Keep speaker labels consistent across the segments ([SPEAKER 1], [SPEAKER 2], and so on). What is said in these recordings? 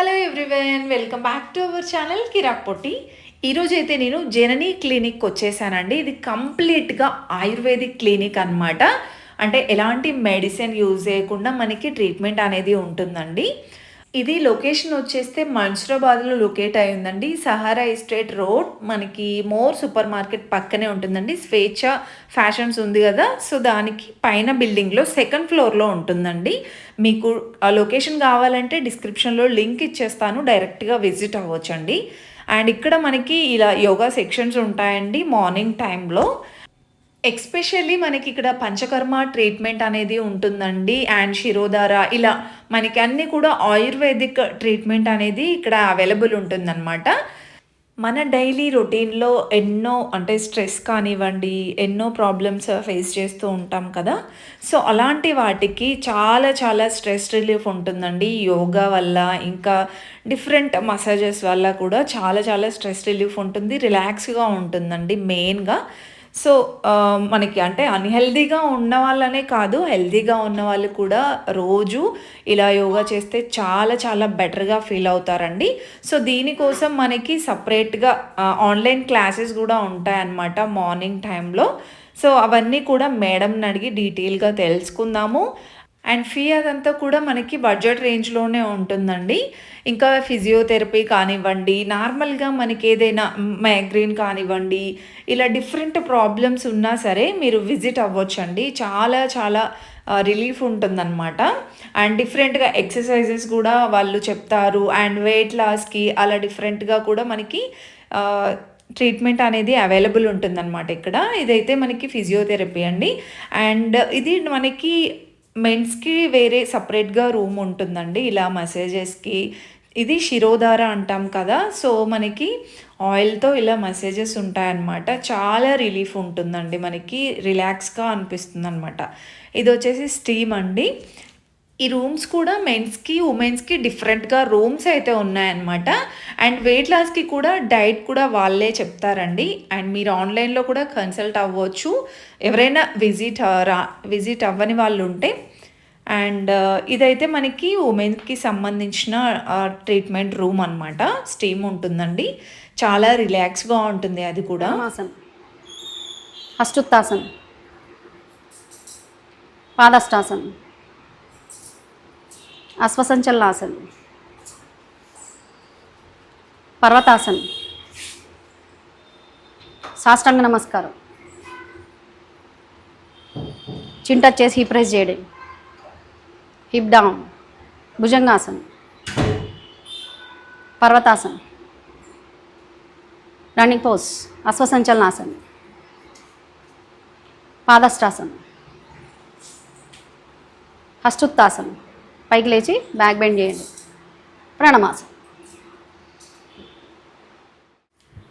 [SPEAKER 1] Hello everyone welcome back to our channel Kirak Potti ఈరోజు అయితే నేను జననీ క్లినిక్కి వచ్చేసానండి. ఇది కంప్లీట్గా ఆయుర్వేదిక్ క్లినిక్ అన్నమాట. అంటే ఎలాంటి మెడిసిన్ యూజ్ చేయకుండా మనకి ట్రీట్మెంట్ అనేది ఉంటుందండి. ఇది లొకేషన్ వచ్చేస్తే మన్సూరాబాద్లో లొకేట్ అయి ఉందండి సహారా ఎస్టేట్ రోడ్ మనకి మోర్ సూపర్ మార్కెట్ పక్కనే ఉంటుందండి. స్వేచ్ఛ ఫ్యాషన్స్ ఉంది కదా. సో దానికి పైన బిల్డింగ్లో సెకండ్ ఫ్లోర్లో ఉంటుందండి. మీకు ఆ లొకేషన్ కావాలంటే డిస్క్రిప్షన్లో లింక్ ఇచ్చేస్తాను. డైరెక్ట్గా విజిట్ అవ్వచ్చండి. అండ్ ఇక్కడ మనకి ఇలా యోగా సెక్షన్స్ ఉంటాయండి మార్నింగ్ టైంలో ఎక్స్పెషల్లీ మనకి ఇక్కడ పంచకర్మ ట్రీట్మెంట్ అనేది ఉంటుందండి అండ్ శిరోధార ఇలా మనకి అన్నీ కూడా ఆయుర్వేదిక్ ట్రీట్మెంట్ అనేది ఇక్కడ అవైలబుల్ ఉంటుందన్నమాట. మన డైలీ రొటీన్లో ఎన్నో అంటే స్ట్రెస్ కానివ్వండి ఎన్నో ప్రాబ్లమ్స్ ఫేస్ చేస్తూ ఉంటాం కదా. సో అలాంటి వాటికి చాలా చాలా స్ట్రెస్ రిలీఫ్ ఉంటుందండి. యోగా వల్ల ఇంకా డిఫరెంట్ మసాజెస్ వల్ల కూడా చాలా చాలా స్ట్రెస్ రిలీఫ్ ఉంటుంది రిలాక్స్గా ఉంటుందండి మెయిన్గా సో మనకి అంటే అన్హెల్దీగా ఉన్న వాళ్ళనే కాదు హెల్తీగా ఉన్న వాళ్ళు కూడా రోజు ఇలా యోగా చేస్తే చాలా చాలా బెటర్గా ఫీల్ అవుతారండి. సో దీనికోసం మనకి సపరేట్గా ఆన్లైన్ క్లాసెస్ కూడా ఉంటాయన్నమాట మార్నింగ్ టైంలో సో అవన్నీ కూడా మేడంని అడిగి డీటెయిల్గా తెలుసుకుందాము. అండ్ ఫీ అదంతా కూడా మనకి బడ్జెట్ రేంజ్లోనే ఉంటుందండి. ఇంకా ఫిజియోథెరపీ కానివ్వండి నార్మల్గా మనకి ఏదైనా మైగ్రేన్ కానివ్వండి ఇలా డిఫరెంట్ ప్రాబ్లమ్స్ ఉన్నా సరే మీరు విజిట్ అవ్వచ్చండి. చాలా చాలా రిలీఫ్ ఉంటుందన్నమాట. అండ్ డిఫరెంట్గా ఎక్సర్సైజెస్ కూడా వాళ్ళు చెప్తారు. అండ్ వెయిట్ లాస్కి అలా డిఫరెంట్గా కూడా మనకి ట్రీట్మెంట్ అనేది అవైలబుల్ ఉంటుందన్నమాట ఇక్కడ. ఇదైతే మనకి ఫిజియోథెరపీ అండి. అండ్ ఇది మనకి మెన్స్కి వేరే సపరేట్గా రూమ్ ఉంటుందండి. ఇలా మసాజెస్కి. ఇది శిరోధార అంటాం కదా. సో మనకి ఆయిల్తో ఇలా మసాజెస్ ఉంటాయన్నమాట. చాలా రిలీఫ్ ఉంటుందండి. మనకి రిలాక్స్గా అనిపిస్తుంది అనమాట ఇది వచ్చేసి స్టీమ్ అండి. ఈ రూమ్స్ కూడా మెన్స్కి ఉమెన్స్కి డిఫరెంట్గా రూమ్స్ అయితే ఉన్నాయన్నమాట. అండ్ వెయిట్ లాస్కి కూడా డైట్ కూడా వాళ్ళే చెప్తారండి. అండ్ మీరు ఆన్లైన్లో కూడా కన్సల్ట్ అవ్వచ్చు. ఎవరైనా విజిట్ రా విజిట్ అవ్వని వాళ్ళు ఉంటే అండ్ ఇదైతే మనకి ఉమెన్కి సంబంధించిన ట్రీట్మెంట్ రూమ్ అనమాట స్టీమ్ ఉంటుందండి. చాలా రిలాక్స్గా ఉంటుంది అది కూడా.
[SPEAKER 2] పరమాసన్ అష్టుత్తాసన్ పాదష్టాసన్. అశ్వసంచలనాసన్. పర్వతాసన్. సాష్టాంగ నమస్కారం. చింట చేసి హిప్ చేయడం. హిప్ డౌన్ భుజంగాసన్ పర్వతాసన్ రన్నింగ్ పోజ్ అశ్వసంచలనాసన్ పాదష్టాసన్ అష్టుత్తాసన్ పైకి లేచి బ్యాక్ బెండ్ చేయండి. ప్రణమాసన్.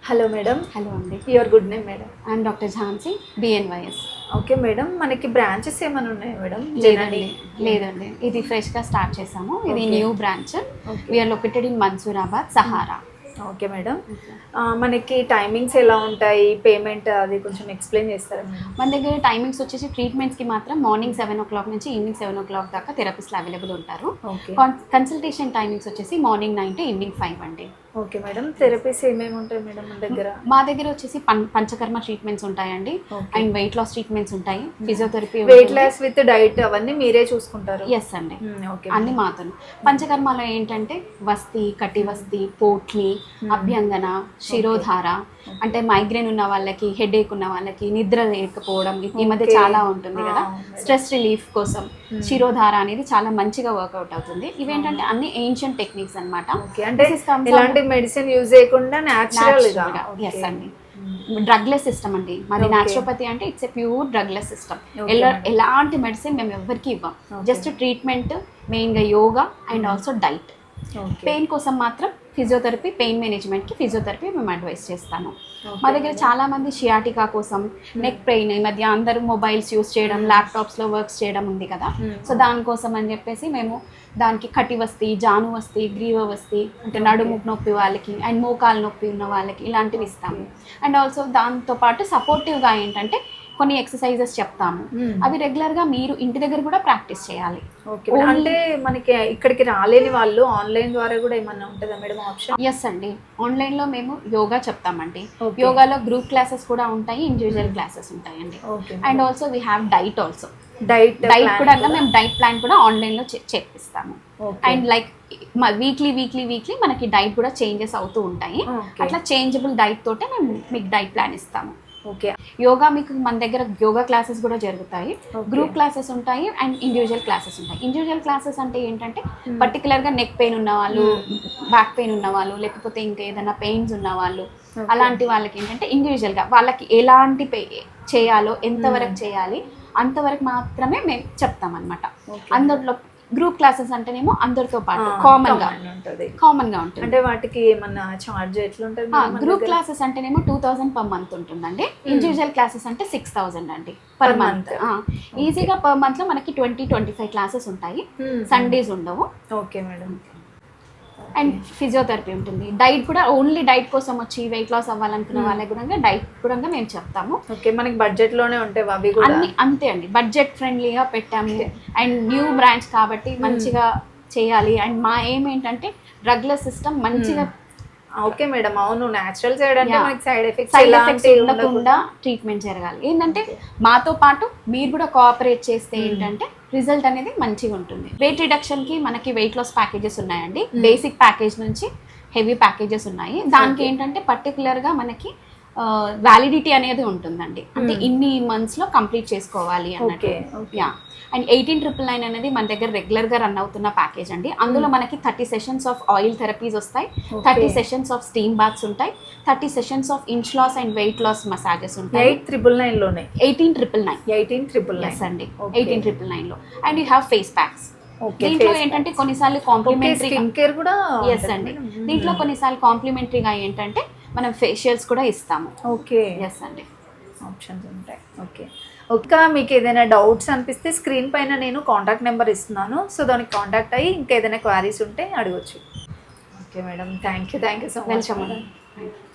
[SPEAKER 1] హలో మేడం
[SPEAKER 2] హలో అండి
[SPEAKER 1] your good name madam
[SPEAKER 2] I'm doctor Jhansi BNYS
[SPEAKER 1] okay madam మనకి బ్రాంచెస్ ఏమైనా ఉన్నాయా మేడం?
[SPEAKER 2] లేదండి లేదండి. ఇది ఫ్రెష్గా స్టార్ట్ చేసాము. ఇది. New branch. We're located in Mansoorabad Sahara
[SPEAKER 1] okay madam. మనకి టైమింగ్స్ ఎలా ఉంటాయి? పేమెంట్ అది కొంచెం ఎక్స్ప్లెయిన్ చేస్తారా
[SPEAKER 2] మన దగ్గర టైమింగ్స్ వచ్చేసి ట్రీట్మెంట్స్కి మాత్రం మార్నింగ్ సెవెన్ ఓ క్లాక్ నుంచి ఈవినింగ్ సెవెన్ ఓ క్లాక్ దాకా థెరపిస్ట్లు అవైలబుల్ ఉంటారు. కన్సల్టేషన్ టైమింగ్స్ వచ్చేసి morning nine to evening five అండి.
[SPEAKER 1] ఓకే మేడం థెరపీస్ ఏమేమి ఉంటాయి మేడం మన దగ్గర?
[SPEAKER 2] మా దగ్గర వచ్చేసి పంచకర్మ ట్రీట్మెంట్స్ ఉంటాయండి. అండ్ వెయిట్ లాస్ ట్రీట్మెంట్స్ ఉంటాయి. Physiotherapy
[SPEAKER 1] weight loss with diet అవన్నీ మీరే చూసుకుంటారు?
[SPEAKER 2] ఎస్ అండి.
[SPEAKER 1] ఓకే
[SPEAKER 2] అన్ని మాత్రం పంచకర్మలో ఏంటంటే వస్తి కటి వస్తి పోట్లి అభ్యంగన శిరోధార. అంటే మైగ్రేన్ ఉన్న వాళ్ళకి హెడేక్ ఉన్న వాళ్ళకి నిద్ర లేకపోవడం ఈ మధ్య. చాలా ఉంటుంది కదా. స్ట్రెస్ రిలీఫ్ కోసం శిరోధార అనేది చాలా మంచిగా వర్కౌట్ అవుతుంది. ఇవేంటంటే అన్ని ఏన్షియంట్ టెక్నిక్స్ అనమాట
[SPEAKER 1] అంటే ఎలాంటి మెడిసిన్ యూజ్ చేయకుండా న్యాచురల్గా.
[SPEAKER 2] ఎస్ అండి. డ్రగ్లెస్ సిస్టమ్ అండి. మాది
[SPEAKER 1] Okay.
[SPEAKER 2] న్యాచురోపతి అంటే it's a pure drugless system ఎలా. ఎలాంటి మెడిసిన్ మేము ఎవరికి ఇవ్వం. జస్ట్ ట్రీట్మెంట్ మెయిన్గా yoga and also diet pain కోసం మాత్రం ఫిజియోథెరపీ పెయిన్ మేనేజ్మెంట్కి ఫిజియోథెరపీ మేము అడ్వైస్ చేస్తాము.
[SPEAKER 1] Okay,
[SPEAKER 2] మా దగ్గర చాలా మంది షియాటికా కోసం నెక్ పెయిన్ ఈ మధ్య అందరూ మొబైల్స్ యూస్ చేయడం ల్యాప్టాప్స్లో వర్క్స్ చేయడం ఉంది కదా.
[SPEAKER 1] Hmm.
[SPEAKER 2] సో దానికోసం అని చెప్పేసి మేము దానికి కటి వస్తి జాను వస్తి గ్రీవ వస్తి అంటే నడుము నొప్పి వాళ్ళకి అండ్ మోకాలు నొప్పి ఉన్న వాళ్ళకి ఇలాంటివి ఇస్తాము. అండ్ ఆల్సో దాంతో పాటు సపోర్టివ్గా ఏంటంటే కొన్ని ఎక్సర్సైజెస్ చెప్తాము.
[SPEAKER 3] మ్మ్.
[SPEAKER 2] అవి రెగ్యులర్గా మీరు ఇంటి దగ్గర కూడా ప్రాక్టీస్ చేయాలి.
[SPEAKER 3] అంటే మనకి ఇక్కడికి రాలేని వాళ్ళు ఆన్లైన్ ద్వారా కూడా ఏమన్నా ఉంటుందా మేడం ఆప్షన్
[SPEAKER 2] ఎస్ అండి. ఆన్లైన్లో మేము యోగా చెప్తామండి. యోగాలో గ్రూప్ క్లాసెస్ కూడా ఉంటాయి ఇండివిజువల్ క్లాసెస్ ఉంటాయండి.
[SPEAKER 3] Okay
[SPEAKER 2] and also we have diet also
[SPEAKER 3] diet
[SPEAKER 2] diet కూడా మేము డైట్ ప్లాన్ కూడా ఆన్లైన్లో చే- చేపిస్తాము.
[SPEAKER 3] Okay.
[SPEAKER 2] And like weekly weekly weekly మనకి డైట్ కూడా చేంజెస్ అవుతూ ఉంటాయి. అట్లా చేంజబుల్ డైట్ తోటే మేము మీకు డైట్ ప్లాన్ ఇస్తాము.
[SPEAKER 3] ఓకే
[SPEAKER 2] యోగా మీకు మన దగ్గర యోగా క్లాసెస్ కూడా జరుగుతాయి. గ్రూప్ క్లాసెస్ ఉంటాయి అండ్ ఇండివిజువల్ క్లాసెస్ ఉంటాయి. ఇండివిజువల్ క్లాసెస్ అంటే ఏంటంటే పర్టికులర్గా నెక్ పెయిన్ ఉన్న వాళ్ళు బ్యాక్ పెయిన్ ఉన్న వాళ్ళు లేకపోతే ఇంకా ఏదైనా పెయిన్స్ ఉన్న వాళ్ళు అలాంటి వాళ్ళకి ఏంటంటే ఇండివిజువల్గా వాళ్ళకి ఎలాంటి పే చేయాలో ఎంతవరకు చేయాలి అంతవరకు మాత్రమే మేము చెప్తాం అనమాట
[SPEAKER 3] Okay.
[SPEAKER 2] గ్రూప్ క్లాసెస్ అంటేనేమో అందరితో పాటు కామన్గా.
[SPEAKER 3] ఉంటుంది.
[SPEAKER 2] కామన్గా ఉంటుంది.
[SPEAKER 3] అంటే వాటికి ఏమన్నా చార్జ్ ఎట్లుంటుంది?
[SPEAKER 2] గ్రూప్ క్లాసెస్ అంటేనేమో టూ థౌసండ్ పర్ మంత్ ఉంటుందండి. ఇండివిజువల్ క్లాసెస్ అంటే సిక్స్ థౌసండ్ అండి పర్ మంత్ ఈజీగా పర్ మంత్లో మనకి ట్వంటీ ట్వంటీ ఫైవ్ క్లాసెస్ ఉంటాయి.
[SPEAKER 3] Hmm.
[SPEAKER 2] సండేస్ ఉండవు.
[SPEAKER 3] ఓకే మేడం
[SPEAKER 2] అండ్ ఫిజియోథెరపీ ఉంటుంది. డైట్ కూడా ఓన్లీ డైట్ కోసం వచ్చి వెయిట్ లాస్ అవ్వాలనుకున్న వాళ్ళకి కూడా డైట్ కూడా మేము చెప్తాము.
[SPEAKER 3] ఓకే మనకి బడ్జెట్లోనే ఉంటాయి అవి కూడా.
[SPEAKER 2] అన్ని అంతే అండి. బడ్జెట్ ఫ్రెండ్లీగా పెట్టాము. అండ్ న్యూ బ్రాంచ్ కాబట్టి మంచిగా చేయాలి. అండ్ మా ఏం ఏంటంటే డ్రగ్లెస్ సిస్టమ్ మంచిగా
[SPEAKER 3] ఓకే మేడం. అవును నేచురల్ సైడ్ అంటే. మనకి సైడ్ ఎఫెక్ట్స్
[SPEAKER 2] సైడ్ ఎఫెక్ట్స్ ఉండకుండా ట్రీట్మెంట్ జరగాలి. ఏంటంటే మాతో పాటు మీరు కూడా కోఆపరేట్ చేస్తే ఏంటంటే రిజల్ట్ అనేది మంచిగా ఉంటుంది. వెయిట్ రిడక్షన్కి మనకి వెయిట్ లాస్ ప్యాకేజెస్ ఉన్నాయండి. బేసిక్ ప్యాకేజ్ నుంచి హెవీ ప్యాకేజెస్ ఉన్నాయి. దానికి ఏంటంటే పర్టికులర్గా మనకి వ్యాలిడిటీ అనేది ఉంటుందండి. అంటే ఇన్ని మంత్స్లో కంప్లీట్ చేసుకోవాలి అన్నట్టు. Yeah and eighteen triple nine అనేది మన దగ్గర రెగ్యులర్గా రన్ అవుతున్న ప్యాకేజ్ అండి. అందులో మనకి thirty sessions of oil therapies వస్తాయి. Thirty sessions of steam baths ఉంటాయి. Thirty sessions of inch loss and weight loss massages ఉంటాయి.
[SPEAKER 3] Eight triple నైన్లోనే?
[SPEAKER 2] Eighteen triple nine.
[SPEAKER 3] Eighteen triple
[SPEAKER 2] yes
[SPEAKER 3] nine
[SPEAKER 2] అండి. ఎయిటీన్ ట్రిపుల్ నైన్లో. And you have face packs. దీంట్లో ఏంటంటే కొన్నిసార్లు complimentary
[SPEAKER 3] skin care కూడా
[SPEAKER 2] yes అండి. దీంట్లో కొన్నిసార్లు కాంప్లిమెంటరీగా ఏంటంటే మనం ఫేషియల్స్ కూడా ఇస్తాము.
[SPEAKER 3] ఓకే
[SPEAKER 2] ఎస్ అండి.
[SPEAKER 3] ఆప్షన్స్ ఉంటాయి. ఓకే. ఇంకా మీకు ఏదైనా డౌట్స్ అనిపిస్తే స్క్రీన్ పైన నేను కాంటాక్ట్ నెంబర్ ఇస్తున్నాను. సో దానికి కాంటాక్ట్ అయ్యి ఇంకా ఏదైనా క్వారీస్ ఉంటే అడగచ్చు. Okay madam. Thank you thank you so much
[SPEAKER 2] welcome